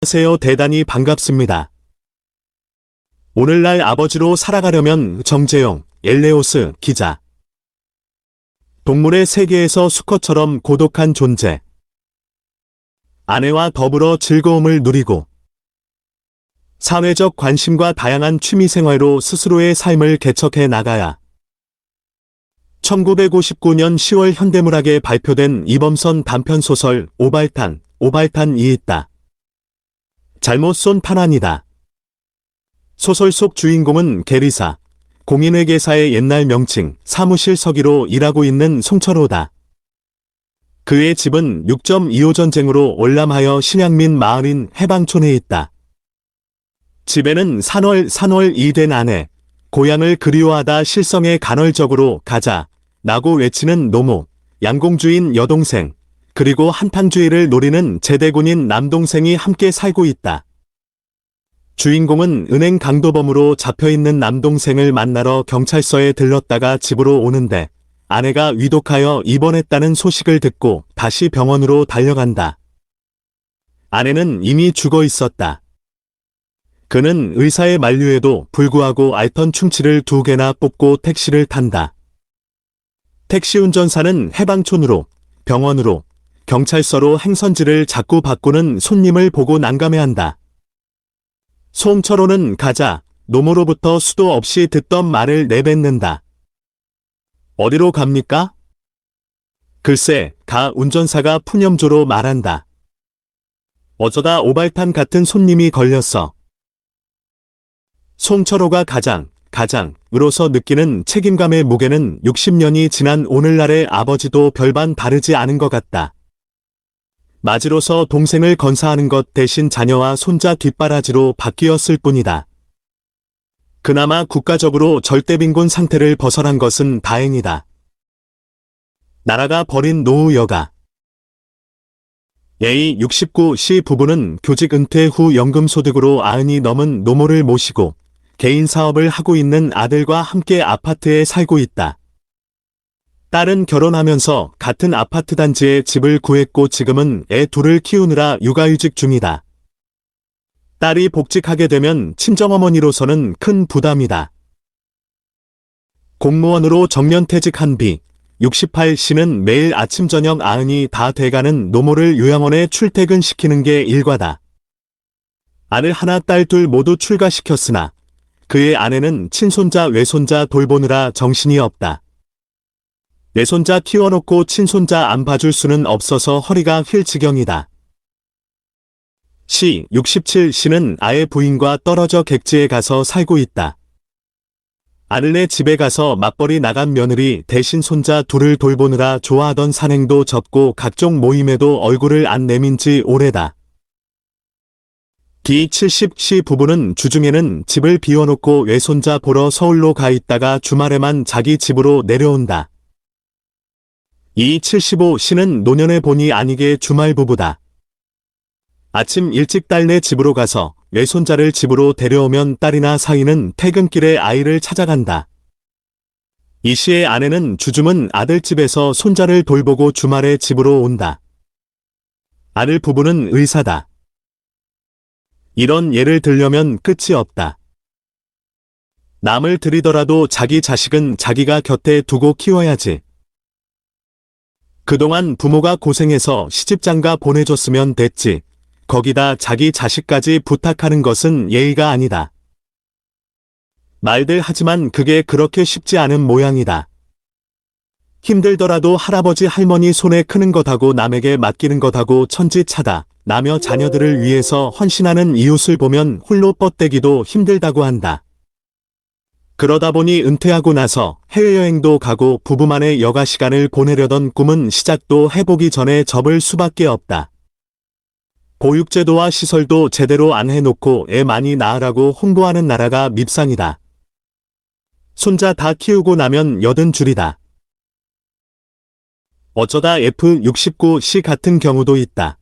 안녕하세요. 대단히 반갑습니다. 오늘날 아버지로 살아가려면 정재용, 엘레오스, 기자. 동물의 세계에서 수컷처럼 고독한 존재. 아내와 더불어 즐거움을 누리고 사회적 관심과 다양한 취미생활로 스스로의 삶을 개척해 나가야 1959년 10월 현대문학에 발표된 이범선 단편소설 오발탄, 오발탄이 있다. 잘못 쏜 판환이다. 소설 속 주인공은 계리사, 공인회계사의 옛날 명칭 사무실 서기로 일하고 있는 송철호다. 그의 집은 6.25 전쟁으로 월남하여 신양민 마을인 해방촌에 있다. 집에는 산월 산월 이 된 아내, 고향을 그리워하다 실성에 간헐적으로 가자, 나고 외치는 노모, 양공주인 여동생, 그리고 한탕주의를 노리는 제대군인 남동생이 함께 살고 있다. 주인공은 은행 강도범으로 잡혀있는 남동생을 만나러 경찰서에 들렀다가 집으로 오는데 아내가 위독하여 입원했다는 소식을 듣고 다시 병원으로 달려간다. 아내는 이미 죽어 있었다. 그는 의사의 만류에도 불구하고 알턴 충치를 두 개나 뽑고 택시를 탄다. 택시 운전사는 해방촌으로, 병원으로, 경찰서로 행선지를 자꾸 바꾸는 손님을 보고 난감해한다. 송철호는 가자, 노모로부터 수도 없이 듣던 말을 내뱉는다. 어디로 갑니까? 글쎄, 가 운전사가 푸념조로 말한다. 어쩌다 오발탄 같은 손님이 걸렸어. 송철호가 가장, 가장으로서 느끼는 책임감의 무게는 60년이 지난 오늘날의 아버지도 별반 다르지 않은 것 같다. 맞이로서 동생을 건사하는 것 대신 자녀와 손자 뒷바라지로 바뀌었을 뿐이다. 그나마 국가적으로 절대빈곤 상태를 벗어난 것은 다행이다. 나라가 버린 노후 여가 A 69C 부부는 교직 은퇴 후 연금 소득으로 아흔이 넘은 노모를 모시고 개인 사업을 하고 있는 아들과 함께 아파트에 살고 있다. 딸은 결혼하면서 같은 아파트 단지에 집을 구했고 지금은 애 둘을 키우느라 육아휴직 중이다. 딸이 복직하게 되면 친정어머니로서는 큰 부담이다. 공무원으로 정년퇴직한 비 68씨는 매일 아침 저녁 아흔이 다 돼가는 노모를 요양원에 출퇴근시키는 게 일과다. 아들 하나 딸 둘 모두 출가시켰으나 그의 아내는 친손자 외손자 돌보느라 정신이 없다. 내 손자 키워놓고 친손자 안 봐줄 수는 없어서 허리가 휠 지경이다. 시 67 씨는 아예 부인과 떨어져 객지에 가서 살고 있다. 아들네 집에 가서 맞벌이 나간 며느리 대신 손자 둘을 돌보느라 좋아하던 산행도 접고 각종 모임에도 얼굴을 안 내민 지 오래다. D70C 부부는 주중에는 집을 비워놓고 외손자 보러 서울로 가 있다가 주말에만 자기 집으로 내려온다. 이 75C는 노년의 본이 아니게 주말 부부다. 아침 일찍 딸네 집으로 가서 외손자를 집으로 데려오면 딸이나 사위는 퇴근길에 아이를 찾아간다. 이 씨의 아내는 주중은 아들 집에서 손자를 돌보고 주말에 집으로 온다. 아들 부부는 의사다. 이런 예를 들려면 끝이 없다. 남을 들이더라도 자기 자식은 자기가 곁에 두고 키워야지. 그동안 부모가 고생해서 시집장가 보내줬으면 됐지. 거기다 자기 자식까지 부탁하는 것은 예의가 아니다. 말들 하지만 그게 그렇게 쉽지 않은 모양이다. 힘들더라도 할아버지 할머니 손에 크는 것하고 남에게 맡기는 것하고 천지차다. 나며 자녀들을 위해서 헌신하는 이웃을 보면 홀로 뻗대기도 힘들다고 한다. 그러다 보니 은퇴하고 나서 해외여행도 가고 부부만의 여가 시간을 보내려던 꿈은 시작도 해보기 전에 접을 수밖에 없다. 보육제도와 시설도 제대로 안 해놓고 애 많이 낳으라고 홍보하는 나라가 밉상이다. 손자 다 키우고 나면 여든 줄이다. 어쩌다 F69C 같은 경우도 있다.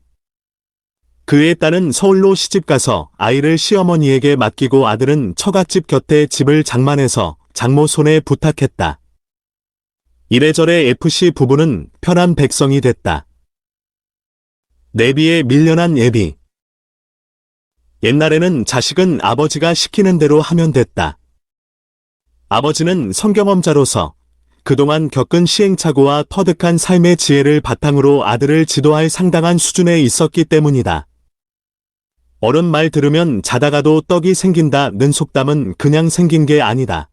그의 딸은 서울로 시집가서 아이를 시어머니에게 맡기고 아들은 처갓집 곁에 집을 장만해서 장모 손에 부탁했다. 이래저래 FC 부부는 편한 백성이 됐다. 내비에 밀려난 예비. 옛날에는 자식은 아버지가 시키는 대로 하면 됐다. 아버지는 성경험자로서 그동안 겪은 시행착오와 터득한 삶의 지혜를 바탕으로 아들을 지도할 상당한 수준에 있었기 때문이다. 어른 말 들으면 자다가도 떡이 생긴다는 속담은 그냥 생긴 게 아니다.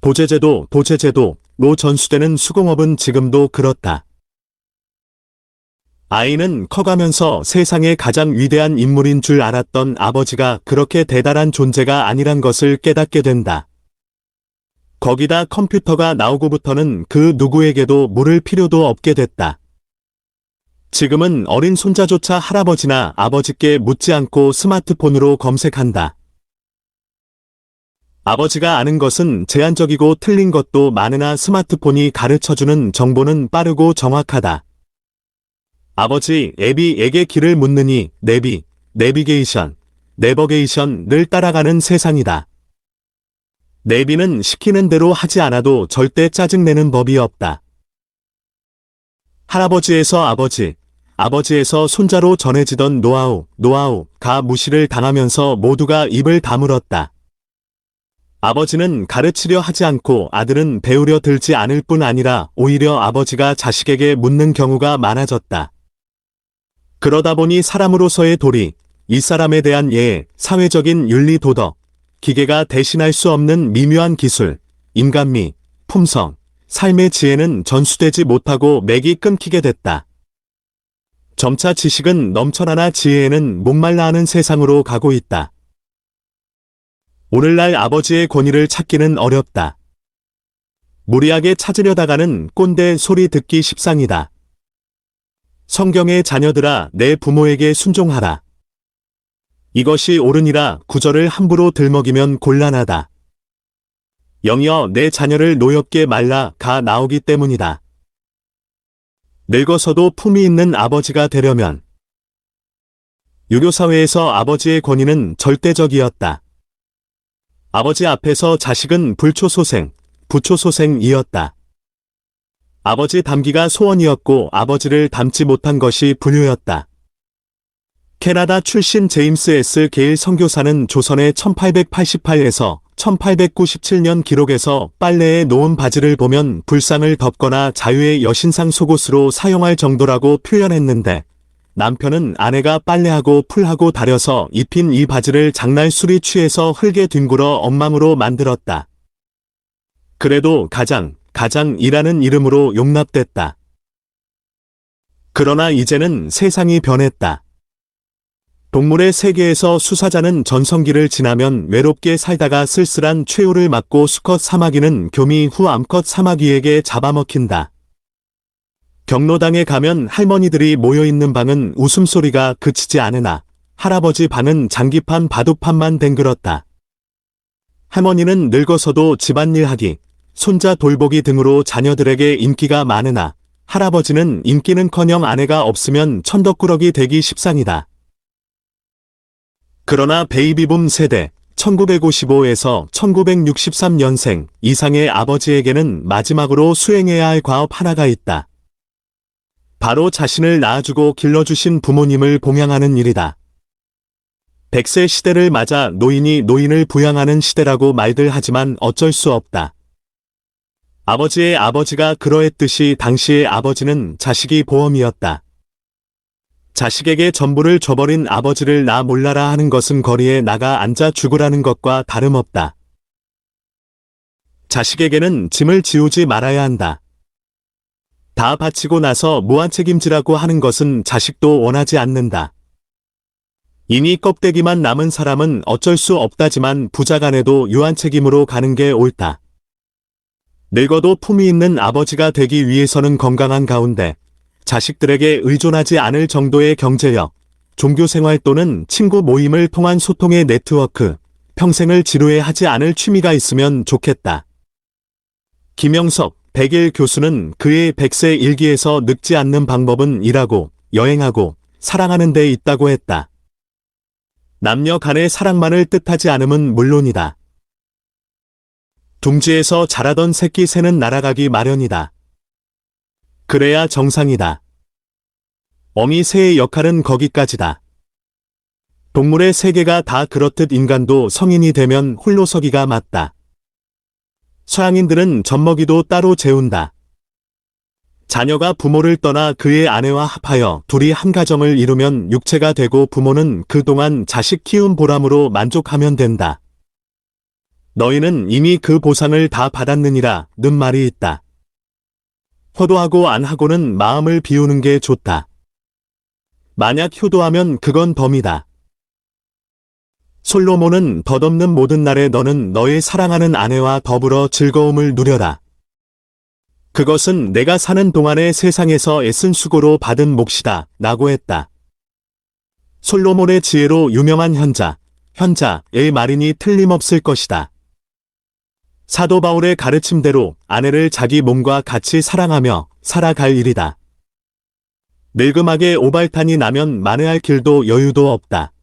도제제도, 도제제도, 노 전수되는 수공업은 지금도 그렇다. 아이는 커가면서 세상의 가장 위대한 인물인 줄 알았던 아버지가 그렇게 대단한 존재가 아니란 것을 깨닫게 된다. 거기다 컴퓨터가 나오고부터는 그 누구에게도 물을 필요도 없게 됐다. 지금은 어린 손자조차 할아버지나 아버지께 묻지 않고 스마트폰으로 검색한다. 아버지가 아는 것은 제한적이고 틀린 것도 많으나 스마트폰이 가르쳐주는 정보는 빠르고 정확하다. 아버지 애비에게 길을 묻느니 내비, 내비게이션, 내버게이션을 따라가는 세상이다. 내비는 시키는 대로 하지 않아도 절대 짜증내는 법이 없다. 할아버지에서 아버지, 아버지에서 손자로 전해지던 노하우, 노하우가 무시를 당하면서 모두가 입을 다물었다. 아버지는 가르치려 하지 않고 아들은 배우려 들지 않을 뿐 아니라 오히려 아버지가 자식에게 묻는 경우가 많아졌다. 그러다 보니 사람으로서의 도리, 이 사람에 대한 예의, 사회적인 윤리 도덕, 기계가 대신할 수 없는 미묘한 기술, 인간미, 품성, 삶의 지혜는 전수되지 못하고 맥이 끊기게 됐다. 점차 지식은 넘쳐나나 지혜에는 목말라 하는 세상으로 가고 있다. 오늘날 아버지의 권위를 찾기는 어렵다. 무리하게 찾으려다가는 꼰대 소리 듣기 십상이다. 성경의 자녀들아 내 부모에게 순종하라. 이것이 옳으니라 구절을 함부로 들먹이면 곤란하다. 영여 내 자녀를 노엽게 말라 가 나오기 때문이다. 늙어서도 품이 있는 아버지가 되려면 유교사회에서 아버지의 권위는 절대적이었다. 아버지 앞에서 자식은 불초소생, 부초소생이었다. 아버지 닮기가 소원이었고 아버지를 닮지 못한 것이 불효였다. 캐나다 출신 제임스 S. 게일 선교사는 조선의 1888에서 1897년 기록에서 빨래에 놓은 바지를 보면 불상을 덮거나 자유의 여신상 속옷으로 사용할 정도라고 표현했는데 남편은 아내가 빨래하고 풀하고 다려서 입힌 이 바지를 장날 술이 취해서 흙에 뒹굴어 엉망으로 만들었다. 그래도 가장, 가장이라는 이름으로 용납됐다. 그러나 이제는 세상이 변했다. 동물의 세계에서 수사자는 전성기를 지나면 외롭게 살다가 쓸쓸한 최후를 맞고 수컷 사마귀는 교미 후 암컷 사마귀에게 잡아먹힌다. 경로당에 가면 할머니들이 모여있는 방은 웃음소리가 그치지 않으나 할아버지 방은 장기판 바둑판만 댕글었다. 할머니는 늙어서도 집안일 하기, 손자 돌보기 등으로 자녀들에게 인기가 많으나 할아버지는 인기는커녕 아내가 없으면 천덕꾸러기 되기 십상이다. 그러나 베이비붐 세대 1955에서 1963년생 이상의 아버지에게는 마지막으로 수행해야 할 과업 하나가 있다. 바로 자신을 낳아주고 길러주신 부모님을 봉양하는 일이다. 100세 시대를 맞아 노인이 노인을 부양하는 시대라고 말들 하지만 어쩔 수 없다. 아버지의 아버지가 그러했듯이 당시의 아버지는 자식이 보험이었다. 자식에게 전부를 줘버린 아버지를 나 몰라라 하는 것은 거리에 나가 앉아 죽으라는 것과 다름없다. 자식에게는 짐을 지우지 말아야 한다. 다 바치고 나서 무한 책임지라고 하는 것은 자식도 원하지 않는다. 이니 껍데기만 남은 사람은 어쩔 수 없다지만 부자간에도 유한 책임으로 가는 게 옳다. 늙어도 품이 있는 아버지가 되기 위해서는 건강한 가운데 자식들에게 의존하지 않을 정도의 경제력, 종교생활 또는 친구 모임을 통한 소통의 네트워크, 평생을 지루해 하지 않을 취미가 있으면 좋겠다. 김영석, 백일 교수는 그의 백세 일기에서 늙지 않는 방법은 일하고, 여행하고, 사랑하는 데 있다고 했다. 남녀 간의 사랑만을 뜻하지 않음은 물론이다. 둥지에서 자라던 새끼 새는 날아가기 마련이다. 그래야 정상이다. 어미 새의 역할은 거기까지다. 동물의 세계가 다 그렇듯 인간도 성인이 되면 홀로 서기가 맞다. 서양인들은 젖먹이도 따로 재운다. 자녀가 부모를 떠나 그의 아내와 합하여 둘이 한 가정을 이루면 육체가 되고 부모는 그동안 자식 키운 보람으로 만족하면 된다. 너희는 이미 그 보상을 다 받았느니라 는 말이 있다. 효도하고 안 하고는 마음을 비우는 게 좋다. 만약 효도하면 그건 범이다. 솔로몬은 덧없는 모든 날에 너는 너의 사랑하는 아내와 더불어 즐거움을 누려라. 그것은 내가 사는 동안의 세상에서 애쓴 수고로 받은 몫이다. 라고 했다. 솔로몬의 지혜로 유명한 현자, 현자의 말이니 틀림없을 것이다. 사도 바울의 가르침대로 아내를 자기 몸과 같이 사랑하며 살아갈 일이다. 늙음하게 오발탄이 나면 만회할 길도 여유도 없다.